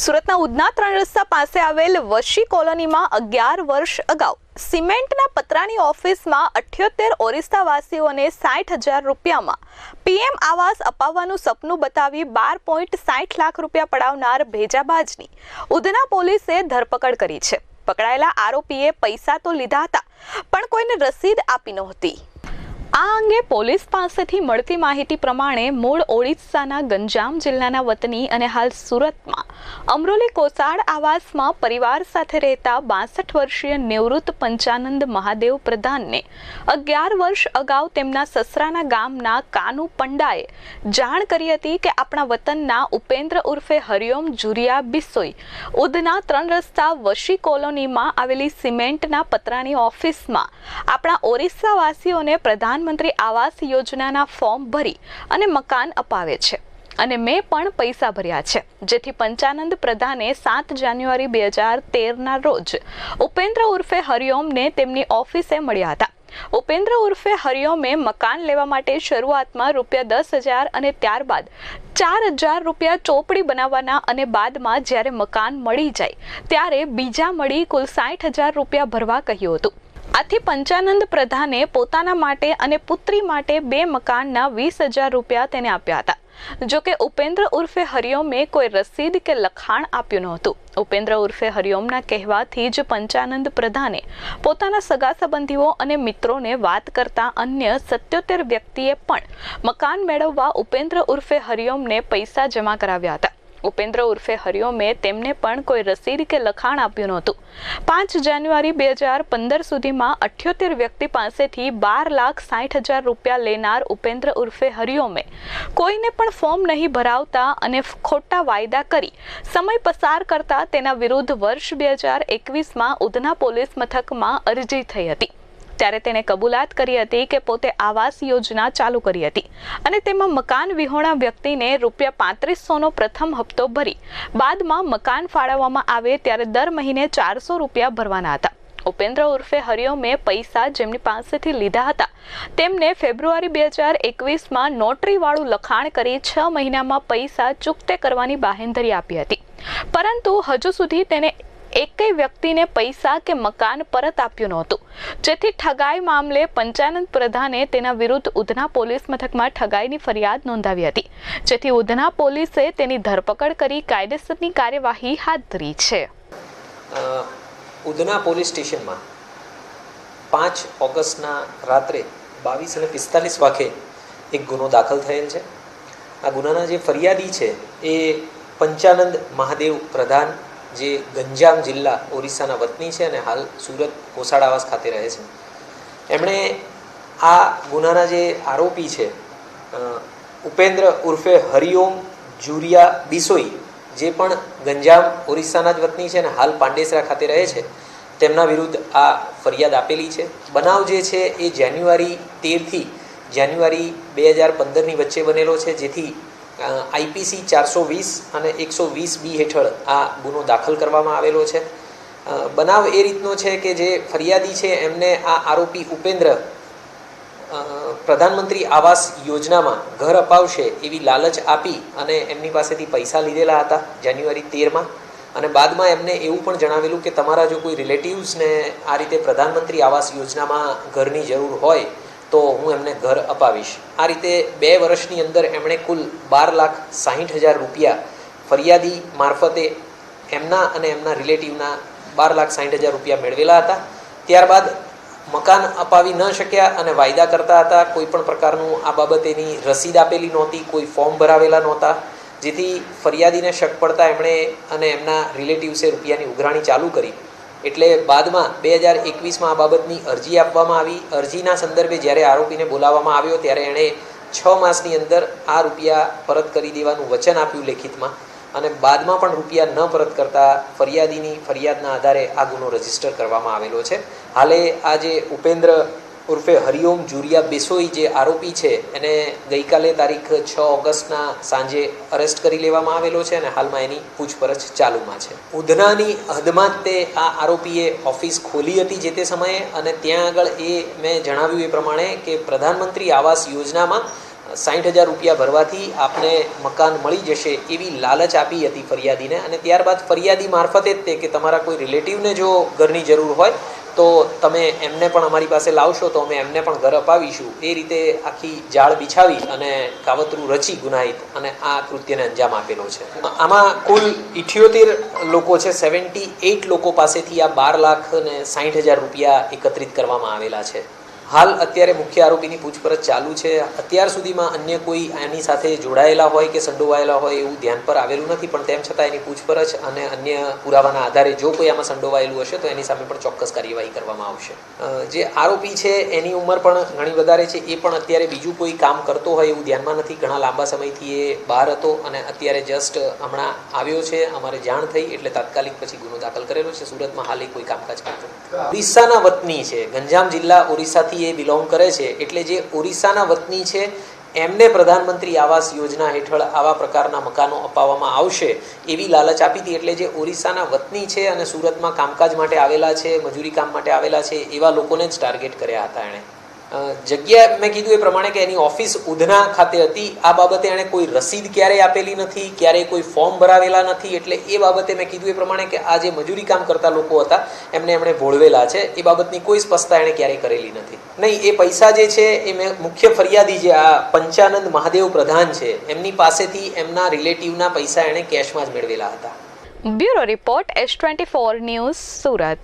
સુરતના ઉધના ત્રણ રસ્તા પાસે આવેલ વશી કોલોનીમાં અગિયાર વર્ષ અગાઉ સિમેન્ટના પતરાની ઓફિસમાં અઠ્યોતેર ઓરિસ્સાવાસીઓને સાઠ હજાર રૂપિયામાં પીએમ આવાસ અપાવવાનું સપનું બતાવી બાર પોઈન્ટ સાઠ લાખ રૂપિયા પડાવનાર ભેજાબાજની ઉધના પોલીસે ધરપકડ કરી છે. પકડાયેલા આરોપીએ પૈસા તો લીધા હતા, પણ કોઈને રસીદ આપી નહોતી. આ અંગે પોલીસ પાસેથી મળતી માહિતી પ્રમાણે મૂળ ઓડિશાના ગંજામ જિલ્લાના વતની અને હાલ સુરતમાં અમરોલી કોસાડ આવાસમાં પરિવાર સાથે રહેતા બાસઠ વર્ષીય નિવૃત્ત પંચાનંદ મહાદેવ પ્રધાનને અગિયાર વર્ષ અગાઉ તેમના સસરાના ગામના કાનુ પંડાએ જાણ કરી હતી કે આપણા વતનના ઉપેન્દ્ર ઉર્ફે હરિઓમ જુરિયા બિસોઈ ઉધના ત્રણ રસ્તા વશી કોલોનીમાં આવેલી સિમેન્ટના પતરાની ઓફિસમાં આપણા ઓરિસ્સાવાસીઓને પ્રધાનમંત્રી આવાસ યોજનાના ફોર્મ ભરી અને મકાન અપાવે છે. અને મેં પણ પૈસા ભર્યા છે. જેથી પંચાનંદ પ્રધાને સાત જાન્યુઆરી બે હજાર તેરના રોજ ઉપેન્દ્ર ઉર્ફે હરિઓમને તેમની ઓફિસે મળ્યા હતા. ઉપેન્દ્ર ઉર્ફે હરિઓમે મકાન લેવા માટે શરૂઆતમાં રૂપિયા દસ હજાર અને ત્યારબાદ ચાર હજાર રૂપિયા ચોપડી બનાવવાના અને બાદમાં જ્યારે મકાન મળી જાય, ત્યારે બીજા મળી કુલ સાઠ હજાર રૂપિયા ભરવા કહ્યું હતું. આથી પંચાનંદ પ્રધાને પોતાના માટે અને પુત્રી માટે બે મકાનના વીસ હજાર રૂપિયા તેને આપ્યા હતા. જોકે ઉપેન્દ્ર ઉર્ફે હરિઓમે કોઈ રસીદ કે લખાણ આપ્યું નહોતું. ઉપેન્દ્ર ઉર્ફે હરિઓમના કહેવાથી જ પંચાનંદ પ્રધાને પોતાના સગા સંબંધીઓ અને મિત્રોને વાત કરતા અન્ય સત્યોતેર વ્યક્તિએ પણ મકાન મેળવવા ઉપેન્દ્ર ઉર્ફે હરિઓમને પૈસા જમા કરાવ્યા હતા. ઉપેન્દ્ર ઉર્ફે હરિઓમે તેમને પણ કોઈ રસીદ કે લખાણ આપ્યું નહોતું. પાંચ જાન્યુઆરી બે હજાર પંદર સુધીમાં અઠ્યોતેર વ્યક્તિ પાસેથી બાર લાખ સાઠ હજાર રૂપિયા લેનાર ઉપેન્દ્ર ઉર્ફે હરિઓમે કોઈને પણ ફોર્મ નહીં ભરાવતા અને ખોટા વાયદા કરી સમય પસાર કરતા તેના વિરુદ્ધ વર્ષ બે હજાર એકવીસમાં ઉધના પોલીસ મથકમાં અરજી થઈ હતી. ત્યારે તેણે કબૂલાત કરી હતી કે પોતે આવાસ યોજના ચાલુ કરી હતી અને તેમાં મકાન વિહોણા વ્યક્તિને રૂપિયા પાંત્રીસોનો પ્રથમ હપ્તો ભરી બાદમાં મકાન ફાળવવામાં આવે ત્યારે દર મહિને ચારસો રૂપિયા ભરવાના હતા. ઉપેન્દ્ર ઉર્ફે હરિઓમે પૈસા જેમની પાસેથી લીધા હતા, તેમને ફેબ્રુઆરી બે હજાર એકવીસમાં નોટરીવાળું લખાણ કરી છ મહિનામાં પૈસા ચૂકતે કરવાની બાહેંધરી આપી હતી. પરંતુ હજુ સુધી તેને એકેય વ્યક્તિને પૈસા કે મકાન પરત આપ્યું નહોતું. જેથી ઠગાઈ મામલે પંચાનંદ પ્રધાને તેના વિરુદ્ધ ઉધના પોલીસ મથકમાં ઠગાઈની ફરિયાદ નોંધાવી હતી. જેથી ઉધના પોલીસે તેની ધરપકડ કરી કાયદેસરની કાર્યવાહી હાથ ધરી છે. ઉધના પોલીસ સ્ટેશનમાં પાંચ ઓગસ્ટના રાત્રે બાવીસ અને પિસ્તાલીસ વાગે એક ગુનો દાખલ થયેલ છે. આ ગુનાના જે ફરિયાદી છે એ પંચાનંદ મહાદેવ પ્રધાન જે ગંજામ જિલ્લા ઓરિસ્સાના વતની છે અને હાલ સુરત કોસાડ આવાસ ખાતે રહે છે. એમણે આ ગુનાના જે આરોપી છે ઉપેન્દ્ર ઉર્ફે હરિઓમ જુરિયા બિસોઈ જે પણ ગંજામ ઓરિસ્સાના જ વતની છે અને હાલ પાંડેસરા ખાતે રહે છે, તેમના વિરુદ્ધ આ ફરિયાદ આપેલી છે. બનાવ જે છે એ જાન્યુઆરી તેરથી જાન્યુઆરી બે હજાર પંદરની વચ્ચે બનેલો છે, જેથી આઈપીસી ચારસો વીસ અને એકસો વીસ બી હેઠળ આ ગુનો દાખલ કરવામાં આવેલો છે. બનાવ એ રીતનો છે કે જે ફરિયાદી છે, એમને આ આરોપી ઉપેન્દ્ર પ્રધાનમંત્રી આવાસ યોજનામાં ઘર અપાવશે એવી લાલચ આપી અને એમની પાસેથી પૈસા લીધેલા હતા જાન્યુઆરી તેરમાં. અને બાદમાં એમને એવું પણ જણાવેલું કે તમારા જો કોઈ રિલેટિવ્સને આ રીતે પ્રધાનમંત્રી આવાસ યોજનામાં ઘરની જરૂર હોય તો હું એમને ઘર અપાવીશ. આ રીતે બે વર્ષની અંદર એમણે કુલ બાર લાખ સાહીઠ હજાર રૂપિયા ફરિયાદી મારફતે એમના અને એમના રિલેટિવના બાર લાખ સાહીઠ હજાર રૂપિયા મેળવેલા હતા. ત્યારબાદ મકાન અપાવી ન શક્યા અને વાયદા કરતા હતા, કોઈ પણ પ્રકારનું આ બાબતેની રસીદ આપેલી નહોતી, કોઈ ફોર્મ ભરાવેલા નહોતા. જેથી ફરિયાદીને શક પડતા એમણે અને એમના રિલેટિવ્સે રૂપિયાની ઉઘરાણી ચાલુ કરી. એટલે બાદમાં બે હજાર એકવીસમાં આ બાબતની અરજી આપવામાં આવી. અરજીના સંદર્ભે જ્યારે આરોપીને બોલાવવામાં આવ્યો ત્યારે એણે છ માસની અંદર આ રૂપિયા પરત કરી દેવાનું વચન આપ્યું લેખિતમાં અને બાદમાં પણ રૂપિયા ન પરત કરતા ફરિયાદીની ફરિયાદના આધારે આ ગુનો રજિસ્ટર કરવામાં આવેલો છે. હાલે આ જે ઉપેન્દ્ર ઉર્ફે હરિઓમ જુરિયા બેસોઈ જે આરોપી છે, એને ગઈકાલે તારીખ છ ઓગસ્ટના સાંજે અરેસ્ટ કરી લેવામાં આવેલો છે અને હાલમાં એની પૂછપરછ ચાલુમાં છે. ઉધનાની હદમાં તે આ આરોપીએ ઓફિસ ખોલી હતી જે તે સમયે અને ત્યાં આગળ એ મેં જણાવ્યું એ પ્રમાણે કે પ્રધાનમંત્રી આવાસ યોજનામાં સાઠ હજાર રૂપિયા ભરવાથી આપને મકાન મળી જશે એવી લાલચ આપી હતી ફરિયાદીને અને ત્યારબાદ ફરિયાદી મારફતે જ તે કે તમારા કોઈ રિલેટિવને જો ઘરની જરૂર હોય તો તમે એમને પણ અમારી પાસે લાવશો તો અમે એમને પણ ઘર અપાવીશું. એ રીતે આખી જાળ બિછાવી અને કાવતરું રચી ગુનાહિત અને આ કૃત્યને અંજામ આપેલો છે. આમાં કુલ ઇઠ્યોતેર લોકો છે, સેવન્ટી એઇટ લોકો પાસેથી આ બાર લાખ ને સાઠ હજાર રૂપિયા એકત્રિત કરવામાં આવેલા છે. હાલ અત્યારે મુખ્ય આરોપીની પૂછપરછ ચાલુ છે. અત્યાર સુધીમાં અન્ય કોઈ આની સાથે જોડાયેલા હોય કે સંડોવાયેલા હોય એવું ધ્યાન પર આવેલું નથી, પણ તેમ છતાં એની પૂછપરછ અને અન્ય પુરાવાના આધારે જો કોઈ આમાં સંડોવાયેલું હશે, તો એની સામે પણ ચોક્કસ કાર્યવાહી કરવામાં આવશે. જે આરોપી છે, એની ઉંમર પણ ઘણી વધારે છે, એ પણ અત્યારે બીજું કોઈ કામ કરતો હોય એવું ધ્યાનમાં નથી. ઘણા લાંબા સમયથી એ બહાર હતો અને અત્યારે જસ્ટ હમણાં આવ્યો છે. અમારે જાણ થઈ એટલે તાત્કાલિક પછી ગુનો દાખલ કરેલો છે. સુરતમાં હાલ કોઈ કામકાજ કરતો. ઓરિસ્સાના વતની છે. ગંજામ જિલ્લા ઓરિસ્સાથી એ બિલોંગ કરે છે. એટલે જે ઓરિસ્સાના વતની છે, એમને પ્રધાનમંત્રી આવાસ યોજના હેઠળ આવા પ્રકારના મકાનો અપાવવામાં આવશે એવી લાલચ આપી હતી. એટલે જે ઓરિસ્સાના વતની છે અને સુરતમાં કામકાજ માટે આવેલા છે, મજૂરી કામ માટે આવેલા છે, એવા લોકોને જ ટાર્ગેટ કર્યા હતા એણે. જગ્યા મેં કીધું એ પ્રમાણે કે એની ઓફિસ ઉધના ખાતે હતી. આ બાબતે એણે કોઈ રસીદ ક્યારેય આપેલી નથી, ક્યારેય કોઈ ફોર્મ ભરાવેલા નથી. એટલે એ બાબતે મેં કીધું એ પ્રમાણે કે આ જે મજૂરી કામ કરતા લોકો હતા, એમને એમણે ભોળવેલા છે. એ બાબતની કોઈ સ્પષ્ટતા એણે ક્યારેય કરેલી નથી. નહીં, એ પૈસા જે છે, એ મેં મુખ્ય ફરિયાદી જે આ પંચાનંદ મહાદેવ પ્રધાન છે, એમની પાસેથી એમના રિલેટિવના પૈસા એણે કેશમાં જ મેળવેલા હતા. Bureau report S twenty four news Surat.